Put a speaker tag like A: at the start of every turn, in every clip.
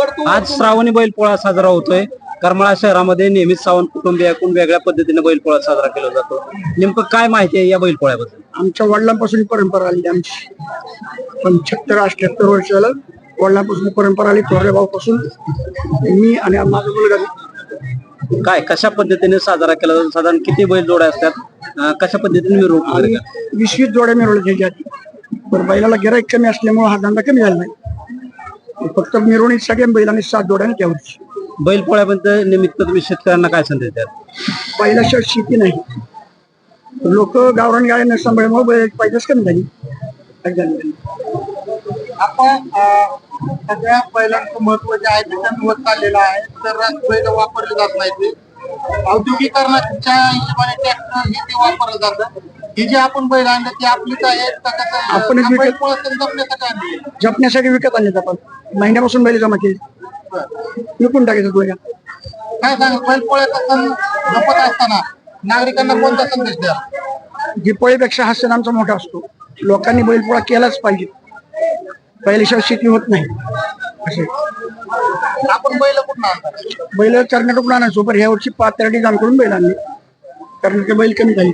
A: आज श्रावणी बैलपोळा साजरा होतोय. करमाळा शहरामध्ये नेहमीच सावंत कुटुंबियाकडून वेगळ्या पद्धतीने बैलपोळा साजरा केला जातो. नेमकं काय माहिती आहे या बैलपोळ्याबद्दल
B: आमच्या वडिलांपासून ही परंपरा आली आमची. पंच्याहत्तर अठ्याहत्तर वर्षाला वडिलांपासून परंपरा आली थोरल्या भाऊपासून मी आणि माझा मुलगा
A: काय कशा पद्धतीने साजरा केला जातो? साधारण किती बैल जोड्या असतात? अं, कशा पद्धतीने मिरवणूक वगैरे करतात?
B: वीस वीस जोड्या मिरवल्या त्याच्या आधी पण बैलाला गिराईक कमी असल्यामुळे हा धंदा कमी झाला नाही. फक्त मिरवणूक सगळ्या बैलांनी सात जोड्याने त्या वर्षी
A: बैलपोळ्याबद्दल निमित्त तुम्ही शेतकऱ्यांना काय संदेश द्याल?
B: बैलाशिवाय शेती नाही. लोक गावरान गाड्या न सांभाळल्यामुळे बैल पाहिजेच कमी झाली
C: आपण अं, सगळ्या बैलांचं महत्त्व जे आहे ते कमी होत चाललेलं आहे. तर बैल वापरले जात नाही ते. औद्योगिकरणाच्या हिशोबाने ट्रॅक्टर हे ते वापरलं जातं. ही जी आपण बैल आणले ते आपलीच आहेत का कसं
B: विकत-
C: बैल पळत जपण्यासाठी आणली.
B: जपण्यासाठी विकत आणले आपण. महिन्यापासून बैल जमा केली. विकून टाकायचं दोघा
C: काय सांग बैल सण जपत असताना नागरिकांना कोणता संदेश द्या
B: दिपाळीपेक्षा हा सण आमचा मोठा असतो. लोकांनी बैलपोळा केलाच पाहिजे. पहिल्याशिवाय शेती होत नाही. असे.
C: आपण बैल कुठं आणतात?
B: बैल कर्नाटकडून आणायचो पण ह्या वर्षी पाथर्डी जामकडून बैल आणले. कारण ते बैल कमी झाली.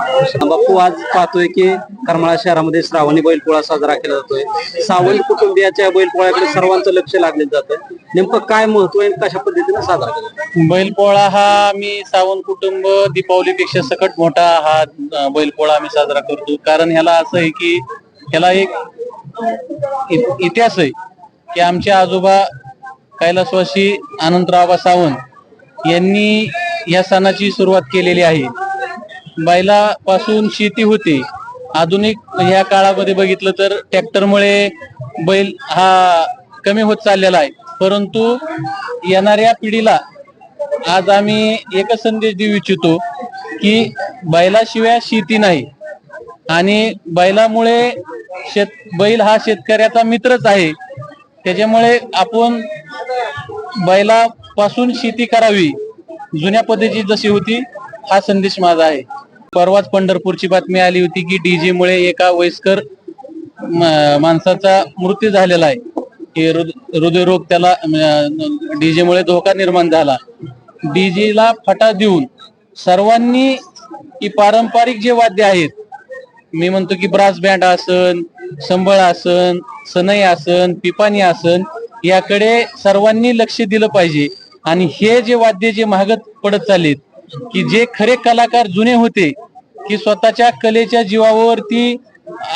A: बापू आज पाहतोय की करमाळा शहरामध्ये श्रावणी बैलपोळा साजरा केला जातोय. सावंत कुटुंबियाच्या बैलपोळ्याकडे सर्वांचं लक्ष लागले जातं नेमकं काय महत्त्व आहे कशा पद्धतीने साजरा केला
D: बैलपोळा हा आम्ही सावंत कुटुंब दीपावलीपेक्षा सकट मोठा हा बैलपोळा आम्ही साजरा करतो. कारण ह्याला असं आहे की ह्याला एक इतिहास आहे की आमचे आजोबा कैलासवासी अनंतरावबा सावंत यांनी या सणाची सुरुवात केलेली आहे. बैलापासून शेती होते. आधुनिक ह्या काळामध्ये बघितलं तर ट्रॅक्टरमुळे बैल हा कमी होत चाललेला आहे. परंतु येणाऱ्या पिढीला आज आम्ही एकच संदेश देऊ इच्छितो की बैलाशिवाय शेती नाही. आणि बैलामुळे शेत बैल हा शेतकऱ्याचा मित्रच आहे. त्याच्यामुळे आपण बैलापासून शेती करावी. जुन्या पद्धतीची जशी होती हा संदेश माझा आहे. परवाच पंढरपूरची बातमी आली होती की डीजे मुळे एका वयस्कर म- माणसाचा मृत्यू झालेला आहे. की हृद- हृदयरोग त्याला डीजे मुळे धोका निर्माण झाला. डीजेला फटा देऊन सर्वांनी ही पारंपरिक जे वाद्य आहेत मी म्हणतो की ब्रास बँड आसन संबळ आसन सनई आसन पिपाणी आसन याकडे सर्वांनी लक्ष दिलं पाहिजे. आणि हे जे वाद्य जे महागत पडत चाललेत की जे खरे कलाकार जुने होते की स्वतःच्या कलेच्या जीवावरती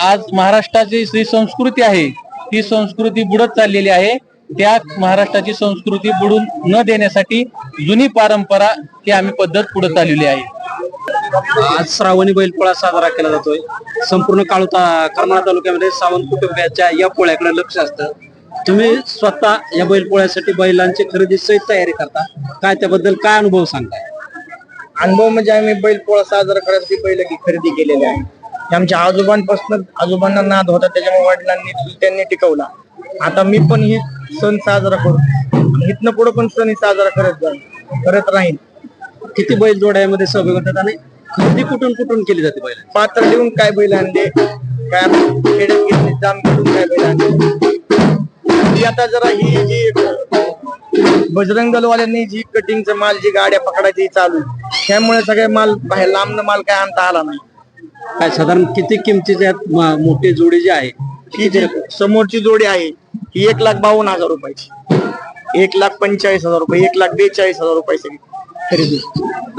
D: आज महाराष्ट्राची जी संस्कृती आहे ती संस्कृती बुडत चाललेली आहे त्या महाराष्ट्राची संस्कृती बुडून न देण्यासाठी जुनी परंपरा ही आम्ही पद्धत पुढे चाललेली आहे.
A: आज श्रावणी बैलपोळा साजरा केला जातोय. संपूर्ण काळोता करमाळा तालुक्यामध्ये सावंत कुटुंबियाच्या या पोळ्याकडे लक्ष असतं. तुम्ही स्वतः या बैलपोळ्यासाठी बैलांची खरेदी सहित तयारी करता. काय त्याबद्दल काय अनुभव सांगताय?
B: अनुभव म्हणजे आम्ही बैल पोळा साजरा करायसाठी बैल की खरेदी केलेले आहे. आमच्या आजोबांपासून आजोबांना नाद होता त्याच्यामुळे वडिलांनी त्यांनी टिकवला. आता मी पण ही सण साजरा करू. इथनं पुढे पण सण ही साजरा करत जाईल करत राहील
A: किती बैल जोड्यामध्ये सहभाग होतात आणि खरेदी कुठून कुठून केली जाते बैल
B: पात्र देऊन काय बैल आणले? काय खेड्यात घेतले जाम करून काय बैल आणले? आता जरा ही जी बजरंग दलवाल्यांनी जी कटिंगचा माल जी गाड्या पकडायची चालू. त्यामुळे सगळे माल बाहेर लांबन माल काय आणता आला नाही.
A: काय साधारण किती किमतीचे आहेत? म- मोठी जोडी जी आहे
B: ही जी समोरची जोडी आहे ही एक लाख बावन्न हजार रुपयाची. एक लाख पंचेचाळीस हजार रुपये एक लाख बेचाळीस हजार रुपये सगळी खरेदी.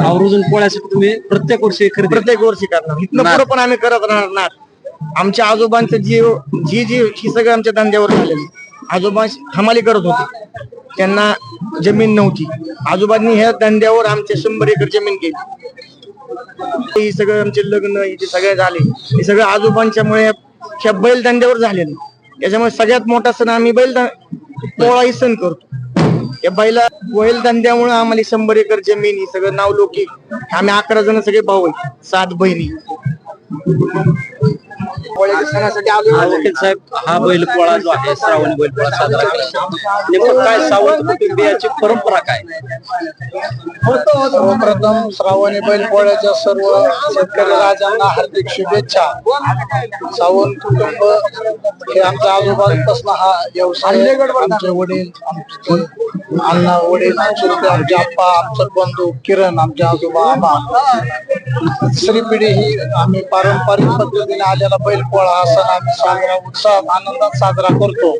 A: आवर्जून पोळ्यासाठी तुम्ही प्रत्येक वर्षी खरेदी?
B: प्रत्येक वर्षी करणार. इथनं पुढे पण आम्ही करत राहणार ना आमच्या आजोबांचं जी जी जी ही सगळं आमच्या धंद्यावर झालेली. आजोबा हमाली करत होते. त्यांना जमीन नव्हती. आजोबांनी ह्या धंद्यावर आमच्या शंभर एकर जमीन केली. ही सगळं आमचे लग्न हे जे सगळे झाले. हे सगळं आजोबांच्यामुळे ह्या बैलधंद्यावर झालेलं त्याच्यामुळे सगळ्यात मोठा सण आम्ही बैल पोळा ही सण करतो. या बैला बैल धंद्यामुळे आम्हाला शंभर एकर जमीन ही सगळं नाव आम्ही अकरा जण सगळे भाऊ आहेत सात बहिणी.
A: साहेब हा बैलपोळा जो आहे श्रावणी बैलपोळा साजरा. नेमकं काय सावंत कुटुंबियाची परंपरा काय
C: सर्वप्रथम श्रावणी बैलपोळ्याच्या सर्व शेतकरी राजांना हार्दिक शुभेच्छा सावंत कुटुंब हे आमच्या आजोबांपासून हा व्यवसाय. आमचे वडील आमचे अण्णा वडील चुलते आमचे आप्पा आमचे बंधू किरण आमचे आजोबा आबा तिसरी पिढी ही आम्ही पारंपरिक पद्धतीने आलेला बैलपोळा हा सण आम्ही साजरा उत्साहात आनंदात साजरा करतो.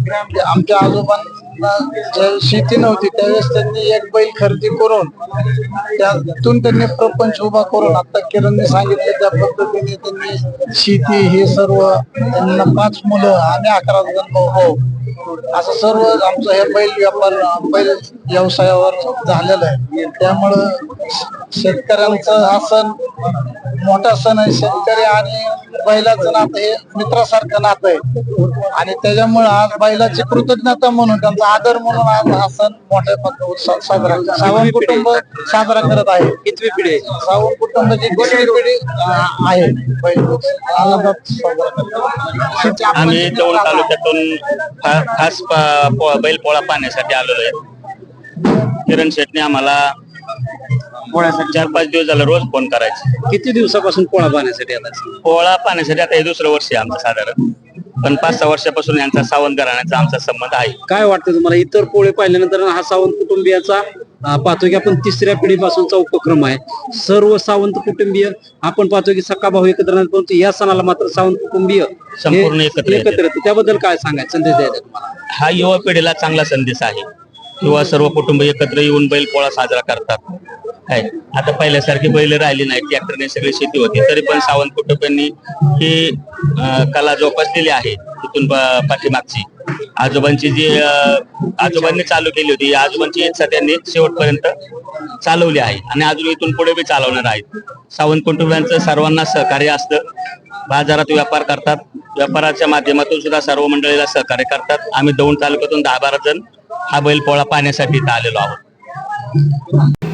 C: म्हणजे आमच्या आजोबांना ज्यावेळेस शेती नव्हती त्यावेळेस त्यांनी एक बैल खरेदी करून त्यातून त्यांनी प्रपंच उभा करून आता किरणने सांगितलं त्या पद्धतीने त्यांनी शेती हे सर्व त्यांना पाच मुलं आणि अकरा जण भाऊ असं सर्व आमचं हे बैल व्यापार बैल व्यवसायावर झालेलं आहे. त्यामुळं शेतकऱ्यांचं हा सण मोठा सण आहे. शेतकरी आणि बैलाचं नातं हे मित्रासारखं नातं आहे. आणि त्याच्यामुळे आज बैलाची कृतज्ञता म्हणून त्यांचा आदर म्हणून आज हा सण मोठ्या उत्साहात साजरा सावंत कुटुंब साजरा करत आहे.
A: कितवी पिढी
C: सावंत कुटुंबाची दुसरी पिढी आहे. बैल आनंदात साजरा करतात
E: दौंड तालुक्यातून खा- खास बैलपोळा पाहण्यासाठी आलेलो आहे. किरण शेटने आम्हाला चार पाच दिवस झाला रोज फोन करायचे.
A: किती दिवसापासून पोळा बांधण्यासाठी आता
E: पोळा पाहण्यासाठी आता हे दुसरं वर्ष आहे आमचं साधारण. पण पाच सहा वर्षापासून यांचा सावंत घराण्याचा आमचा संबंध आहे.
A: काय वाटतं तुम्हाला? इतर पोळे पाहिल्यानंतर हा सावंत कुटुंबियाचा पाहतो की आपण तिसऱ्या पिढीपासूनचा उपक्रम आहे. सर्व सावंत कुटुंबीय आपण पाहतो की सखा भाऊ एकत्र परंतु या सणाला मात्र सावंत कुटुंबीय
E: संपूर्ण एकत्र.
A: त्याबद्दल काय सांगायचं? संदेश द्यायचा तुम्हाला.
E: हा युवा पिढीला चांगला संदेश आहे. किंवा सर्व कुटुंब एकत्र येऊन बैल पोळा साजरा करतात. काय आता पहिल्यासारखी बैल राहिली नाही ट्रॅक्टरने सगळी शेती होती. तरी पण सावंत कुटुंबांनी ही कला जोपासलेली आहे. तिथून पाठीमागची. आजोबांची जी आजोबांनी चालू केली होती आजोबांची इच्छा त्यांनी शेवटपर्यंत चालवली आहे. आणि अजून इथून पुढे बी चालवणार आहेत. सावंत कुटुंबियांचं सर्वांना सहकार्य असतं. बाजारात व्यापार करतात. व्यापाराच्या माध्यमातून सुद्धा सर्व मंडळीला सहकार्य करतात. आम्ही दौंड तालुक्यातून दहा बारा जण हा बैल पोळा पाहण्यासाठी इथं आलेलो आहोत.